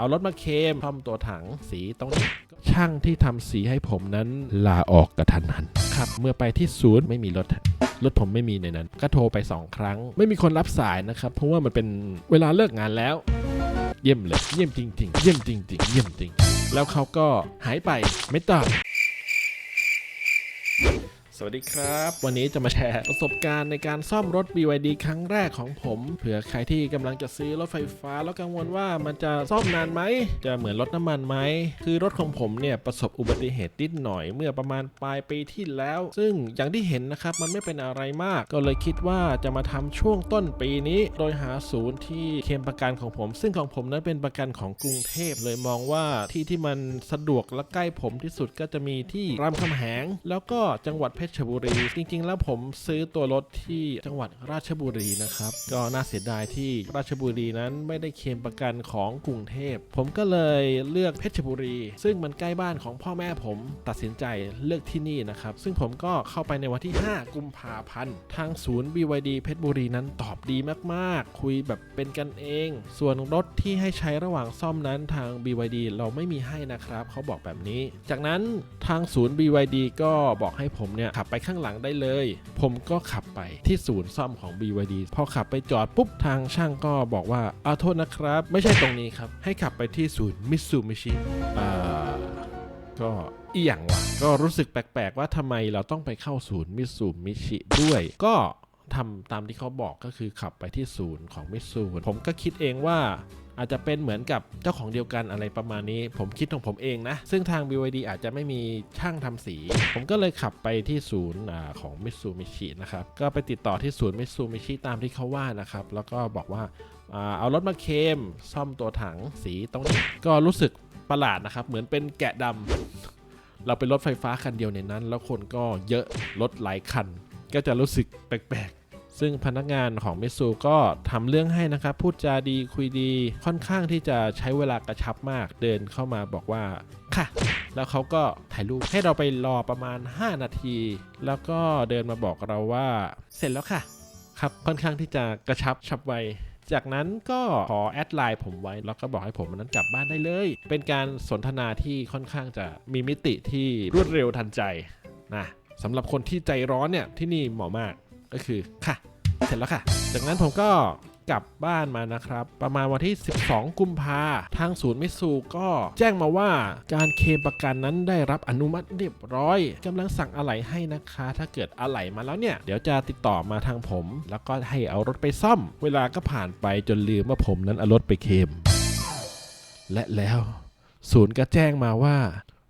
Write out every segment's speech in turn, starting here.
เอารถมาเคมซ่อมตัวถังสีตรงนี้ช่างที่ทำสีให้ผมนั้นลาออกกระทันหันครับ เมื่อไปที่ศูนย์ไม่มีรถรถผมไม่มีในนั้น ก็โทรไป 2 ครั้ง ไม่มีคนรับสายนะครับ เพราะว่ามันเป็นเวลาเลิกงานแล้ว เยี่ยมเลย เยี่ยมจริง ๆ เยี่ยมจริง ๆ เยี่ยมจริง แล้วเขาก็หายไปไม่ตอบ สวัสดีครับ วันนี้จะมาแชร์ประสบการณ์ในการซ่อมรถ BYD ครั้งแรกของผมเผื่อใครที่กำลังจะซื้อรถไฟฟ้า แล้วกังวลว่ามันจะซ่อมนานไหม จะเหมือนรถน้ำมันไหม คือรถของผมเนี่ยประสบอุบัติเหตุนิดหน่อยเมื่อประมาณปลายปีที่แล้ว ซึ่งอย่างที่เห็นนะครับมันไม่เป็นอะไรมาก ก็เลยคิดว่าจะมาทำช่วงต้นปีนี้ โดยหาศูนย์ที่เคลมประกันของผม ซึ่งของผมนั้นเป็นประกันของกรุงเทพเลยมองว่าที่ที่มันสะดวกและใกล้ผมที่สุดก็จะมีที่รามคำแหง แล้วก็จังหวัดเพชรบุรี จริง ๆ แล้วผมซื้อตัวรถที่จังหวัดราชบุรีนะครับ ก็น่าเสียดายที่ราชบุรีนั้นไม่ได้เคลมประกันของกรุงเทพ ผมก็เลยเลือกเพชรบุรี ซึ่งมันใกล้บ้านของพ่อแม่ผมตัดสินใจเลือกที่นี่นะครับ ซึ่งผมก็เข้าไปในวันที่ 5 กุมภาพันธ์ ทางศูนย์ BYD เพชรบุรีนั้นตอบดีมากๆ คุยแบบเป็นกันเอง ส่วนรถที่ให้ใช้ระหว่างซ่อมนั้นทาง BYD เราไม่มีให้นะครับ เขาบอกแบบนี้ จากนั้นทางศูนย์ BYD ก็บอกให้ผมเนี่ยขับไปข้างหลังได้เลย ผมก็ขับไปที่ศูนย์ซ่อมของ BYD พอขับไปจอดปุ๊บทางช่างก็บอกว่าเอาโทษนะครับ ไม่ใช่ตรงนี้ครับ ให้ขับไปที่ศูนย์มิตซูมิชิอ่าก็อีหยังวะก็รู้สึกแปลกๆ ว่าทำไมเราต้องไปเข้าศูนย์มิตซูมิชิด้วย ก็ทำตามที่เขาบอกก็คือขับไปที่ศูนย์ของมิตซูผมก็คิดเองว่า อาจจะเป็นเหมือนกับเจ้าของเดียวกันอะไรประมาณนี้ ผมคิดของผมเองนะ ซึ่งทาง BYD อาจจะไม่มีช่างทำสี ผมก็เลยขับไปที่ศูนย์ของมิซูมิชินะครับ ก็ไปติดต่อที่ศูนย์มิซูมิชิตามที่เขาว่านะครับ แล้วก็บอกว่าเอารถมาเคมซ่อมตัวถังสีตรงนี้ก็รู้สึกประหลาดนะครับ เหมือนเป็นแกะดำเราเป็นรถไฟฟ้าคันเดียวในนั้น แล้วคนก็เยอะรถหลายคัน ก็จะรู้สึกแปลก ซึ่งพนักงานของมิซูก็ทำเรื่องให้นะครับ พูดจาดีคุยดีค่อนข้างที่จะใช้เวลากระชับมากเดินเข้ามาบอกว่าค่ะ แล้วเขาก็ถ่ายรูปให้เราไปรอประมาณ 5 นาที แล้วก็เดินมาบอกเราว่า เสร็จแล้วค่ะ ครับค่อนข้างที่จะกระชับฉับไวจากนั้นก็ขอแอดไลน์ผมไว้ แล้วก็บอกให้ผมนั้นกลับบ้านได้เลย เป็นการสนทนาที่ค่อนข้างจะมีมิติที่รวดเร็วทันใจนะสำหรับคนที่ใจร้อนเนี่ยที่นี่เหมาะมากก็คือค่ะ เสร็จแล้วค่ะ จากนั้นผมก็กลับบ้านมานะครับ ประมาณวันที่ 12 กุมภาทางศูนย์มิตซูก็แจ้งมาว่าการเคมประกันนั้นได้รับอนุมัติเรียบร้อยกำลังสั่งอะไหล่ให้นะคะ ถ้าเกิดอะไหล่มาแล้วเนี่ย เดี๋ยวจะติดต่อมาทางผม แล้วก็ให้เอารถไปซ่อม เวลาก็ผ่านไปจนลืมว่าผมนั้นเอารถไปเคมและแล้ว ศูนย์ก็แจ้งมาว่า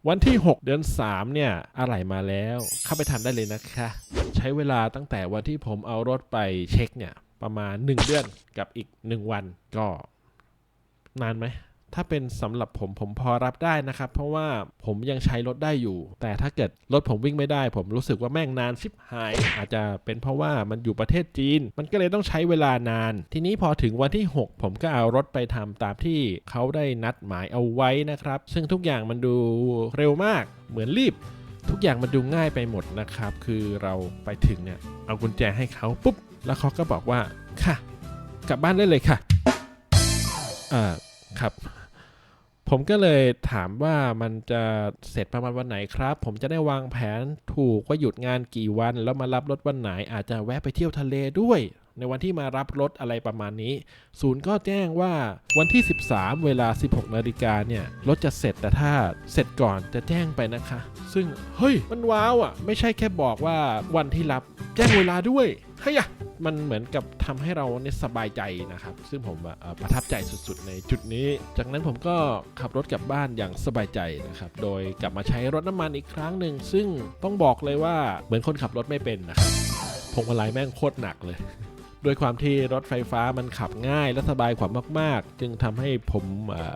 วันที่ 6 เดือน 3 เนี่ยอะไรมาแล้ว เข้าไปทำได้เลยนะคะ ใช้เวลาตั้งแต่วันที่ผมเอารถไปเช็คเนี่ย ประมาณ 1 เดือนกับอีก 1 วันก็ นานไหม ถ้าเป็นสำหรับผมผมพอรับได้นะครับ เพราะว่าผมยังใช้รถได้อยู่ แต่ถ้าเกิดรถผมวิ่งไม่ได้ ผมรู้สึกว่าแม่งนานชิบหาย อาจจะเป็นเพราะว่ามันอยู่ประเทศจีน มันก็เลยต้องใช้เวลานาน ทีนี้พอถึงวันที่ 6 ผมก็เอารถไปทำตามที่เขาได้นัดหมายเอาไว้นะครับ ซึ่งทุกอย่างมันดูเร็วมาก เหมือนรีบ ทุกอย่างมันดูง่ายไปหมดนะครับ คือเราไปถึงเนี่ยเอากุญแจให้เขาปุ๊บ แล้วเขาก็บอกว่าค่ะ กลับบ้านได้เลยค่ะอ่าครับ ผมก็เลยถามว่ามันจะเสร็จประมาณวันไหนครับ ผมจะได้วางแผนถูกว่าหยุดงานกี่วัน แล้วมารับรถวันไหน อาจจะแวะไปเที่ยวทะเลด้วย ในวันที่มารับรถอะไรประมาณนี้ ศูนย์ก็แจ้งว่าวันที่ 13 เวลา 16นาฬิกาเนี่ยรถจะเสร็จแต่ถ้าเสร็จก่อนจะแจ้งไปนะคะ ซึ่งเฮ้ยมันว้าวอะ ไม่ใช่แค่บอกว่าวันที่รับ แจ้งเวลาด้วยเฮ้ยอะ มันเหมือนกับทำให้เราเนี่ยสบายใจนะครับ ซึ่งผมประทับใจสุดๆ ในจุดนี้ จากนั้นผมก็ขับรถกลับบ้านอย่างสบายใจนะครับ โดยกลับมาใช้รถน้ำมันอีกครั้งหนึ่ง ซึ่งต้องบอกเลยว่าเหมือนคนขับรถไม่เป็นนะครับพวงมาลัยแม่งโคตรหนักเลย ด้วยความที่รถไฟฟ้ามันขับง่ายและสบายกว่ามาก ๆ จึงทำให้ผม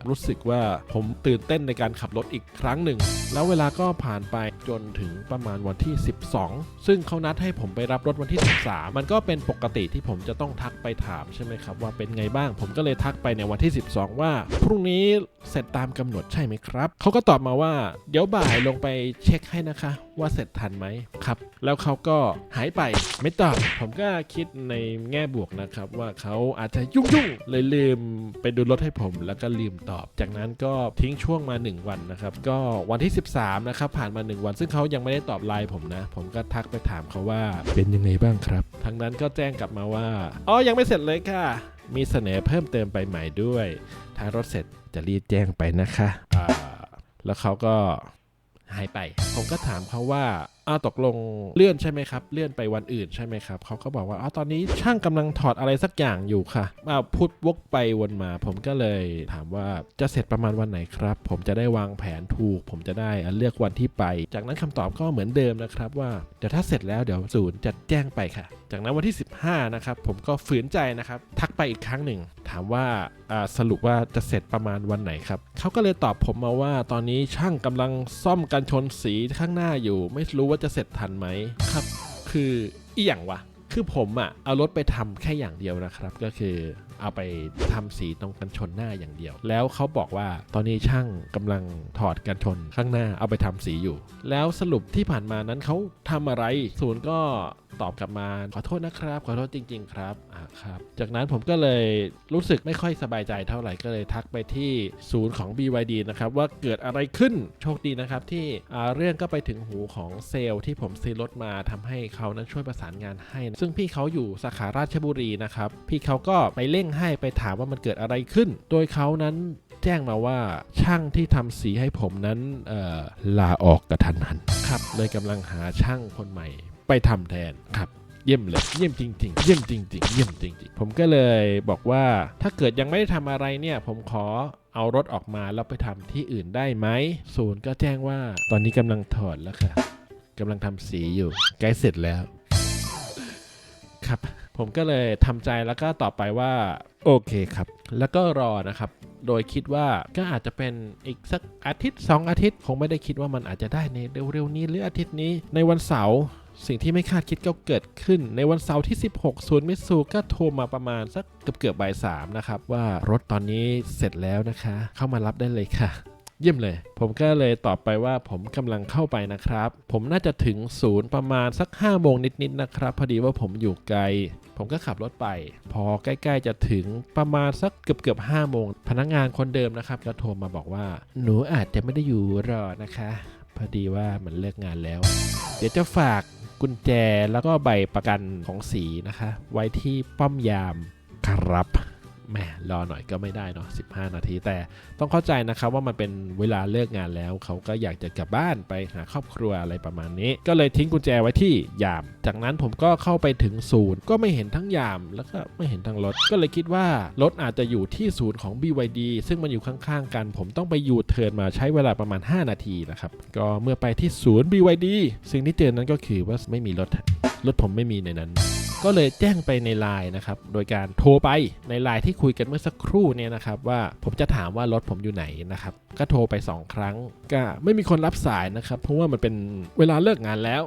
รู้สึกว่าผมตื่นเต้นในการขับรถอีกครั้งหนึ่ง แล้วเวลาก็ผ่านไปจนถึงประมาณวันที่ 12 ซึ่งเขานัดให้ผมไปรับรถวันที่ 13 มันก็เป็นปกติที่ผมจะต้องทักไปถามใช่ไหมครับว่าเป็นไงบ้าง ผมก็เลยทักไปในวันที่ 12 ว่า พรุ่งนี้เสร็จตามกำหนดใช่ไหมครับ เขาก็ตอบมาว่าเดี๋ยวบ่ายลงไปเช็คให้นะคะ ว่าเสร็จทันไหมครับ แล้วเขาก็หายไปไม่ตอบผมก็คิดในแง่บวกนะครับ ว่าเขาอาจจะยุ่งยุ่งๆเลยลืมไปดูรถให้ผม แล้วก็ลืมตอบ จากนั้นก็ทิ้งช่วงมา 1 วันนะครับ ก็วันที่ 13 นะครับ ผ่านมา 1 วัน ซึ่งเขายังไม่ได้ตอบไลน์ผมนะ ผมก็ทักไปถามเขาว่าเป็นยังไงบ้างครับทางนั้นก็แจ้งกลับมาว่าอ๋อยังไม่เสร็จเลยค่ะ มีเสนอเพิ่มเติมไปใหม่ด้วย ถ้ารถเสร็จจะรีบแจ้งไปนะคะแล้วเขาก็หายไป ผมก็ถามเขาว่า อ้าวตกลงเลื่อนใช่ไหมครับ เลื่อนไปวันอื่นใช่ไหมครับเขาก็บอกว่าอ้าวตอนนี้ช่างกำลังถอดอะไรสักอย่างอยู่ค่ะอ้าวพูดวกไปวนมา ผมก็เลยถามว่าจะเสร็จประมาณวันไหนครับ ผมจะได้วางแผนถูก ผมจะได้เลือกวันที่ไป จากนั้นคำตอบก็เหมือนเดิมนะครับว่าเดี๋ยวถ้าเสร็จแล้วเดี๋ยวศูนย์จะแจ้งไปค่ะ จากนั้นวันที่ 15นะครับผมก็ฝืนใจนะครับทักไปอีกครั้งหนึ่ง ถามว่าอ่าสรุปว่าจะเสร็จประมาณวันไหนครับเขาก็เลยตอบผมมาว่าตอนนี้ช่างกำลังซ่อมกันชนสีข้างหน้าอยู่ ไม่รู้ว่าจะเสร็จทันไหมครับ คืออีหยังวะ คือผมอะเอารถไปทำแค่อย่างเดียวนะครับ ก็คือเอาไปทำสีตรงกันชนหน้าอย่างเดียว แล้วเขาบอกว่าตอนนี้ช่างกำลังถอดกันชนข้างหน้าเอาไปทำสีอยู่ แล้วสรุปที่ผ่านมานั้นเขาทำอะไรศูนย์ก็ตอบกลับมาขอโทษนะครับ ขอโทษจริง ๆ ครับอ่าครับ จากนั้นผมก็เลยรู้สึกไม่ค่อยสบายใจเท่าไหร่ก็เลยทักไปที่ศูนย์ของ BYD นะครับว่าเกิดอะไรขึ้นโชคดีนะครับที่เรื่องก็ไปถึงหูของเซลล์ที่ผมซื้อรถมาทำให้เขานั้นช่วยประสานงานให้ซึ่งพี่เขาอยู่สาขาราชบุรีนะครับ พี่เขาก็ไปเร่งให้ไปถามว่ามันเกิดอะไรขึ้น โดยเขานั้นแจ้งมาว่าช่างที่ทำสีให้ผมนั้นลาออกกระทันหันครับเลยกำลังหาช่างคนใหม่ ไปทำแทนครับเยี่ยมเลยเยี่ยมจริง ๆ เยี่ยมจริง ๆ เยี่ยมจริง ๆ ผมก็เลยบอกว่าถ้าเกิดยังไม่ได้ทำอะไรเนี่ย ผมขอเอารถออกมาแล้วไปทำที่อื่นได้ไหมศูนย์ก็แจ้งว่าตอนนี้กำลังถอดแล้วค่ะกำลังทำสีอยู่ใกล้เสร็จแล้ว ครับ ผมก็เลยทำใจแล้วก็ตอบไปว่าโอเคครับ แล้วก็รอนะครับ โดยคิดว่าก็อาจจะเป็นอีกสักอาทิตย์ 2 อาทิตย์ คงไม่ได้คิดว่ามันอาจจะได้ในเร็วๆนี้หรืออาทิตย์นี้ในวันเสาร์สิ่งที่ไม่คาดคิดก็เกิดขึ้น ในวันเสาร์ที่ 16ศูนย์มิตซูก็โทรมาประมาณสักเกือบเกือบบ่ายสามนะครับว่ารถตอนนี้เสร็จแล้วนะคะ เข้ามารับได้เลยค่ะ เยี่ยมเลย ผมก็เลยตอบไปว่าผมกำลังเข้าไปนะครับ ผมน่าจะถึงศูนย์ประมาณสัก5โมงนิดๆนะครับ พอดีว่าผมอยู่ไกล ผมก็ขับรถไป พอใกล้ๆจะถึงประมาณสักเกือบเกือบห้าโมงพนักงานคนเดิมนะครับก็โทรมาบอกว่า หนูอาจจะไม่ได้อยู่รอนะคะ พอดีว่ามันเลิกงานแล้ว เดี๋ยวจะฝากกุญแจแล้วก็ใบประกันของสีนะคะ ไว้ที่ป้อมยามครับ แหมรอหน่อยก็ไม่ได้เนาะ15 นาที แต่ต้องเข้าใจนะครับว่ามันเป็นเวลาเลิกงานแล้ว เขาก็อยากจะกลับบ้านไปหาครอบครัวอะไรประมาณนี้ ก็เลยทิ้งกุญแจไว้ที่ยาม จากนั้นผมก็เข้าไปถึงศูนย์ก็ไม่เห็นทั้งยาม แล้วก็ไม่เห็นทั้งรถ ก็เลยคิดว่ารถอาจจะอยู่ที่ศูนย์ของ BYD ซึ่งมันอยู่ข้างๆ กัน ผมต้องไปยูเทิร์นมาใช้เวลาประมาณ 5 นาทีนะครับก็เมื่อไปที่ศูนย์ BYD สิ่งที่เจอนั้นก็คือว่าไม่มีรถ รถผมไม่มีในนั้น ก็เลยแจ้งไปในไลน์นะครับ โดยการโทรไปในไลน์ที่คุยกันเมื่อสักครู่เนี่ยนะครับ ว่าผมจะถามว่ารถผมอยู่ไหนนะครับ ก็โทรไป 2 ครั้ง ก็ไม่มีคนรับสายนะครับ เพราะว่ามันเป็นเวลาเลิกงานแล้ว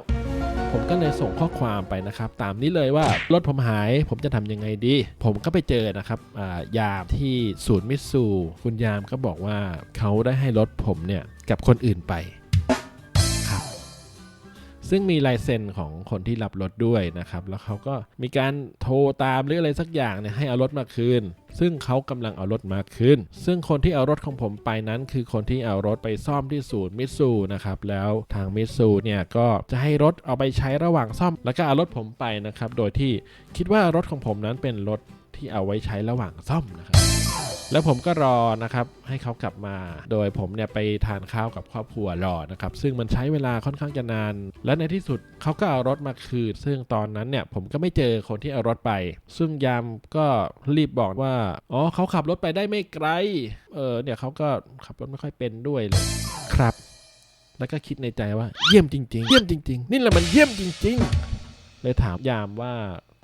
ผมก็เลยส่งข้อความไปนะครับ ตามนี้เลยว่ารถผมหาย ผมจะทำยังไงดี ผมก็ไปเจอนะครับยามที่ศูนย์มิตซูคุณยามก็บอกว่าเขาได้ให้รถผมเนี่ยกับคนอื่นไป ซึ่งมีลายเซ็นของคนที่รับรถด้วยนะครับ แล้วเขาก็มีการโทรตามหรืออะไรสักอย่างเนี่ยให้เอารถมาคืน ซึ่งเขากำลังเอารถมาคืน ซึ่งคนที่เอารถของผมไปนั้น คือคนที่เอารถไปซ่อมที่ศูนย์มิตซูนะครับ แล้วทางมิตซูเนี่ยก็จะให้รถเอาไปใช้ระหว่างซ่อม แล้วก็เอารถผมไปนะครับ โดยที่คิดว่ารถของผมนั้นเป็นรถที่เอาไว้ใช้ระหว่างซ่อมนะครับ แล้วผมก็รอนะครับให้เขากลับมา โดยผมเนี่ยไปทานข้าวกับครอบครัวรอนะครับซึ่งมันใช้เวลาค่อนข้างจะนาน และในที่สุดเขาก็เอารถมาคืนซึ่งตอนนั้นเนี่ยผมก็ไม่เจอคนที่เอารถไป ซึ่งยามก็รีบบอกว่าอ๋อเขาขับรถไปได้ไม่ไกลเออเนี่ยเขาก็ขับรถไม่ค่อยเป็นด้วยเลยครับ แล้วก็คิดในใจว่าเยี่ยมจริง ๆ เยี่ยมจริง ๆ นี่แหละมันเยี่ยมจริง ๆ เลยถามยามว่า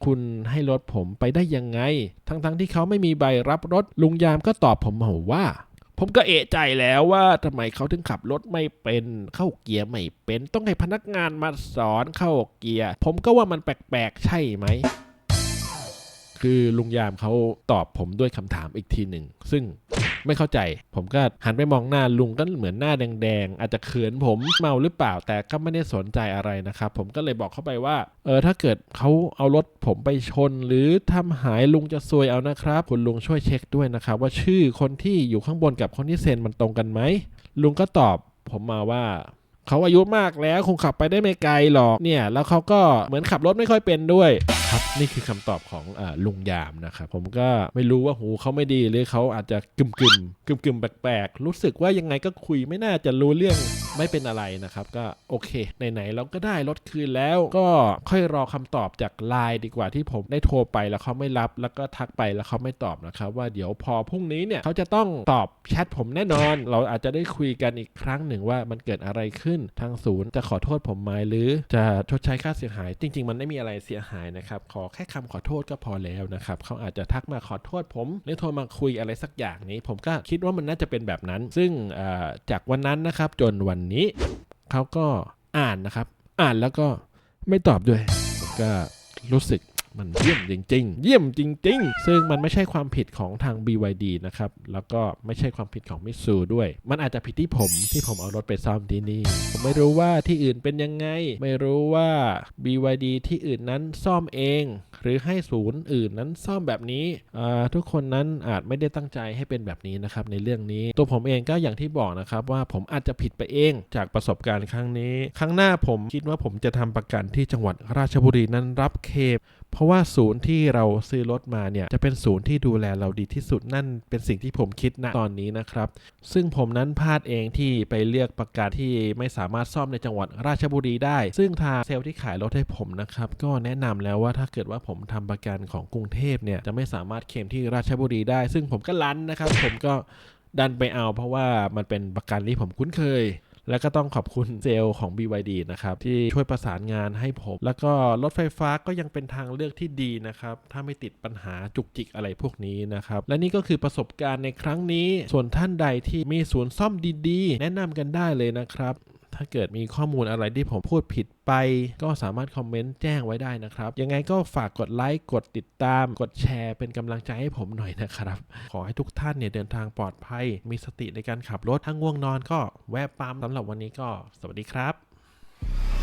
คุณให้รถผมไปได้ยังไง ทั้งๆที่เขาไม่มีใบรับรถ ลุงยามก็ตอบผมมาว่า ผมก็เอะใจแล้วว่าทำไมเขาถึงขับรถไม่เป็น เข้าเกียร์ไม่เป็น ต้องให้พนักงานมาสอนเข้าเกียร์ ผมก็ว่ามันแปลกๆ ใช่ไหมคือลุงยามเขาตอบผมด้วยคำถามอีกทีหนึ่ง ซึ่ง ไม่เข้าใจ ผมก็หันไปมองหน้าลุงก็เหมือนหน้าแดงๆอาจจะเขินผมเมาหรือเปล่าแต่ก็ไม่ได้สนใจอะไรนะครับ ผมก็เลยบอกเข้าไปว่าเออถ้าเกิดเขาเอารถผมไปชน หรือทำหายลุงจะซวยเอานะครับ คุณลุงช่วยเช็คด้วยนะครับ ว่าชื่อคนที่อยู่ข้างบนกับคนที่เซ็นมันตรงกันไหมลุงก็ตอบผมมาว่าเขาอายุมากแล้วคงขับไปได้ไม่ไกลหรอกเนี่ย แล้วเขาก็เหมือนขับรถไม่ค่อยเป็นด้วย ครับนี่คือคำตอบของอลุงยามนะครับผมก็ไม่รู้ว่าหูเขาไม่ดีหรือเขาอาจจะกึมกึมกึมกึมแปลกๆ รู้สึกว่ายังไงก็คุยไม่น่าจะรู้เรื่องไม่เป็นอะไรนะครับก็โอเคไหนๆเราก็ได้รถคืนแล้ว ก็ค่อยรอคำตอบจากไลน์ดีกว่าที่ผมได้โทรไปแล้วเขาไม่รับแล้วก็ทักไปแล้วเขาไม่ตอบนะครับว่าเดี๋ยวพอพรุ่งนี้เนี่ยเขาจะต้องตอบแชทผมแน่นอน เราอาจจะได้คุยกันอีกครั้งหนึ่งว่ามันเกิดอะไรขึ้นทางศูนย์จะขอโทษผมไหมหรือจะชดใช้ค่าเสียหาย จริง ๆ มันไม่มีอะไรเสียหายนะครับขอแค่คำขอโทษก็พอแล้วนะครับเขาอาจจะทักมาขอโทษผมหรือโทรมาคุยอะไรสักอย่างนี้ ผมก็คิดว่ามันน่าจะเป็นแบบนั้น ซึ่งจากวันนั้นนะครับจนวันนี้เขาก็อ่านนะครับ อ่านแล้วก็ไม่ตอบด้วยก็รู้สึก มันเยี่ยมจริง ๆ เยี่ยมจริง ๆ ซึ่งมันไม่ใช่ความผิดของทาง BYD นะครับ แล้วก็ไม่ใช่ความผิดของมิสซูด้วย มันอาจจะผิดที่ผมที่ผมเอารถไปซ่อมที่นี่ ผมไม่รู้ว่าที่อื่นเป็นยังไง ไม่รู้ว่า BYD ที่อื่นนั้นซ่อมเอง หรือให้ศูนย์อื่นนั้นซ่อมแบบนี้ทุกคนนั้นอาจไม่ได้ตั้งใจให้เป็นแบบนี้นะครับในเรื่องนี้ ตัวผมเองก็อย่างที่บอกนะครับว่าผมอาจจะผิดไปเองจากประสบการณ์ครั้งนี้ ครั้งหน้าผมคิดว่าผมจะทำประกันที่จังหวัดราชบุรีนั้นรับเคมเพราะว่าศูนย์ที่เราซื้อรถมาเนี่ยจะเป็นศูนย์ที่ดูแลเราดีที่สุดนั่นเป็นสิ่งที่ผมคิดณตอนนี้นะครับ ซึ่งผมนั้นพลาดเองที่ไปเลือกประกันที่ไม่สามารถซ่อมในจังหวัดราชบุรีได้ ซึ่งทางเซลล์ที่ขายรถให้ผมนะครับก็แนะนำแล้วว่าถ้าเกิดว่าผมทำประกันของกรุงเทพเนี่ยจะไม่สามารถเคลมที่ราชบุรีได้ ซึ่งผมก็ลั้นนะครับ ผมก็ดันไปเอา เพราะว่ามันเป็นประกันที่ผมคุ้นเคย แล้วก็ต้องขอบคุณเซลล์ของ BYD นะครับที่ช่วยประสานงานให้ผม แล้วก็รถไฟฟ้าก็ยังเป็นทางเลือกที่ดีนะครับถ้าไม่ติดปัญหาจุกจิกอะไรพวกนี้นะครับและนี่ก็คือประสบการณ์ในครั้งนี้ ส่วนท่านใดที่มีศูนย์ซ่อมดีๆ แนะนำกันได้เลยนะครับ ถ้าเกิดมีข้อมูลอะไรที่ผมพูดผิดไป ก็สามารถคอมเมนต์แจ้งไว้ได้นะครับ ยังไงก็ฝากกดไลค์กดติดตาม กดแชร์เป็นกำลังใจให้ผมหน่อยนะครับ ขอให้ทุกท่านเนี่ยเดินทางปลอดภัย มีสติในการขับรถถ้าง่วงนอนก็แวะปั๊มสำหรับวันนี้ก็ สวัสดีครับ